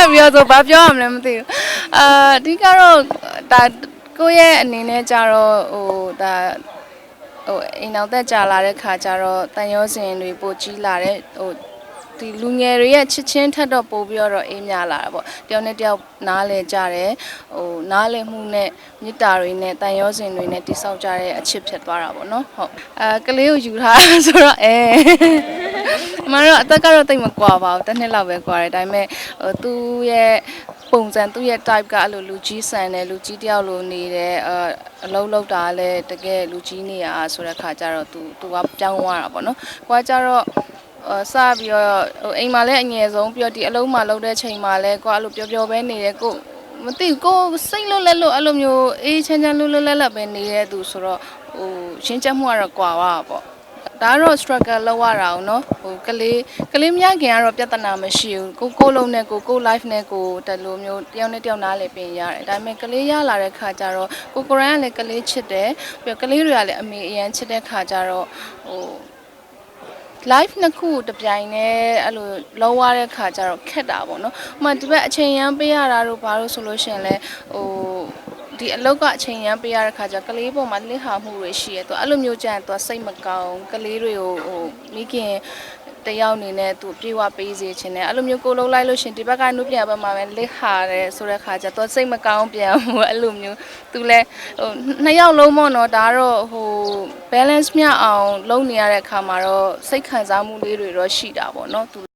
ဆက်ပြီးတော့ဆိုဘာပြောရမလဲမသိဘူးအာအဓိကတော့ဒါကိုယ့်ရဲ့အနေနဲ့ကြတော့ဟိုဒါဟိုအိမ်အောင်သက်ကြာလာတဲ့ခါကျတော့တန်ရောစင်တွေပိုကြီးလာတဲ့ဟိုဒီလူငယ်တွေရဲ့ချစ်ချင်းထက်တော့ပိုပြီးတော့အေးမြလာတာပေါ့တယောက်နဲ့တယောက်နားလဲကြတယ်ဟိုနားလဲမှုနဲ့မေတ္တာတွေနဲ့တန်ရောစင်တွေနဲ့တိဆောက်ကြတဲ့အချစ်ဖြစ်သွားတာပေါ့နော်ဟုတ်အဲကလေးကိုယူထားတာဆိုတော့အဲအ မတို့အသက်ကတော့တိတ်မကွာပါဘူးတစ်နှစ်လောက်ပဲကွာတယ်ဒါပေမဲ့ဟိုသူ့ရဲ့ပုံစံသူ့ရဲ့ type ကအဲ့လိုလူကြီးဆန်တယ်လူကြီးတယောက်လိုနေတယ်အအလုံးလောက်တာလည်းတကယ်လူကြီးနေရဆိုတဲ့ခါကျတော့သူသူကပြောင်းသွားတာပေါ့နော်။ကိုကကျတော့အစပြီးတော့ဟိုအိမ်မှာလည်းအငယ်ဆုံးပြီးတော့ဒီအလုံးမှာလောက်တဲ့ချိန်မှာလည်းကိုကအဲ့လိုပျော်ပျော်ပဲနေတယ်ကိုမသိဘူးကိုစိတ်လွတ်လက်လွတ်အဲ့လိုမျိုးအေးချမ်းချမ်းလွတ်လွတ်လပ်လပ်ပဲနေတဲ့သူဆိုတော့ဟိုရှင်းချက်မှုကတော့ကွာသွားတာပေါ့ ဒါကတော့ struggle လောက်ရတာအောင်နော်ဟိုကလေးကလေးမရခင်ကတော့ပြဿနာမရှိဘူးကိုကိုလုံးနဲ့ကိုကို life နဲ့ကိုတလူမျိုးတယောက်နဲ့တယောက်နားလည်ပြင်ရတယ်ဒါပေမဲ့ကလေးရလာတဲ့ခါကျတော့ကိုကိုရန်ကလည်းကလေးချစ်တယ်ပြီးတော့ကလေးတွေကလည်းအမေအရန်ချစ်တဲ့ခါကျတော့ဟို live နှစ်ခုတပြိုင်တည်းအဲ့လိုလောရတဲ့ခါကျတော့ခက်တာပေါ့နော်။ဥပမာဒီဘက်အချိန်ရမ်းပေးရတာတို့ဘာလို့ဆိုလို့ရှိရင်လဲဟို ဒီအလောက်ကအချိန်ရမ်းပေးရတဲ့ခါကျကလေးပေါ်မှာလစ်ဟာမှုတွေရှိရဲသူအဲ့လိုမျိုးကြရင်သူစိတ်မကောင်းကလေးတွေကိုဟိုမိခင်တယောက်အနေနဲ့သူပြေဝပေးစေချင်တယ်အဲ့လိုမျိုးကိုလုံးလိုက်လို့ရှရင်ဒီဘက်ကနုပြန်ဘက်မှာပဲလစ်ဟာတယ်ဆိုတဲ့ခါကျသူစိတ်မကောင်းပြန်ဘူးအဲ့လိုမျိုးသူလဲဟိုနှစ်ယောက်လုံးပေါ့နော်ဒါကတော့ဟို balance မျှအောင် လုပ်နေရတဲ့အခါမှာတော့စိတ်ခံစားမှုလေးတွေတော့ရှိတာပေါ့နော်သူ